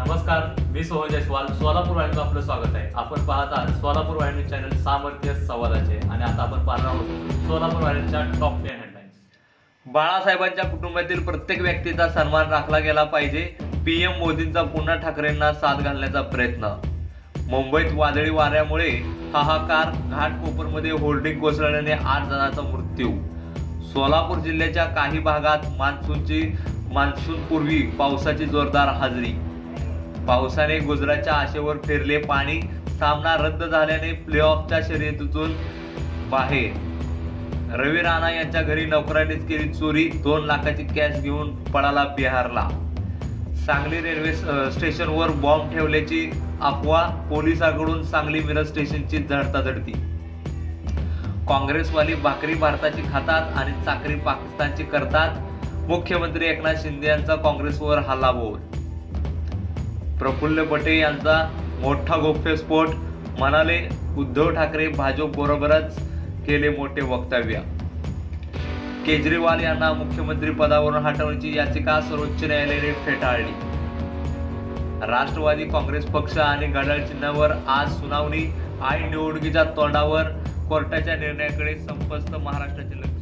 नमस्कार मी सोहन जयस्वाल. सोलापूर वाहिनीचं आपलं स्वागत आहे. आपण पाहत आहात सोलापूर वाहिनी चॅनल सामर्थ्य संवादाचे आणि आता आपण पाहणार आहोत सोलापूर वाहिनीच्या टॉप टेन हेडलाईन्स बाळासाहेबांच्या कुटुंबातील प्रत्येक व्यक्तीचा सन्मान राखला गेला पाहिजे. पीएम मोदींचा पुन्हा ठाकरेंना साथ घालण्याचा प्रयत्न. मुंबईत वादळी वाऱ्यामुळे हाहाकार घाटकोपरमध्ये होल्डिंग कोसळल्याने आठ जणांचा मृत्यू. सोलापूर जिल्ह्याच्या काही भागात मान्सूनची मान्सूनपूर्वी पावसाची जोरदार हजेरी. पावसाने गुजरातच्या आशेवर फिरले पाणी. सामना रद्द झाल्याने प्लेऑफच्या शर्यतीतून बाहेर. रवी राणा यांच्या घरी नोकरांनीच केली चोरी. दोन लाखाची कॅश घेऊन पळाला बिहारला. सांगली रेल्वे स्टेशनवर बॉम्ब ठेवल्याची अफवा पोलिसांकडून सांगली मिरज स्टेशनची धडताधडती. काँग्रेसवाली भाकरी भारताची खातात आणि चाकरी पाकिस्तानची करतात. मुख्यमंत्री एकनाथ शिंदे यांचा काँग्रेसवर हल्ला बोल प्रफुल्ल पटेल यांचा मोठा गोप्यस्फोट म्हणाले उद्धव ठाकरे भाजपबरोबरच केले मोठे वक्तव्य. केजरीवाल यांना मुख्यमंत्री पदावरून हटवण्याची याचिका सर्वोच्च न्यायालयाने फेटाळली. राष्ट्रवादी काँग्रेस पक्ष आणि घड्याळ चिन्हावर आज सुनावणी. आणि निवडणुकीच्या तोंडावर कोर्टाच्या निर्णयाकडे संपस्त महाराष्ट्राचे लक्ष.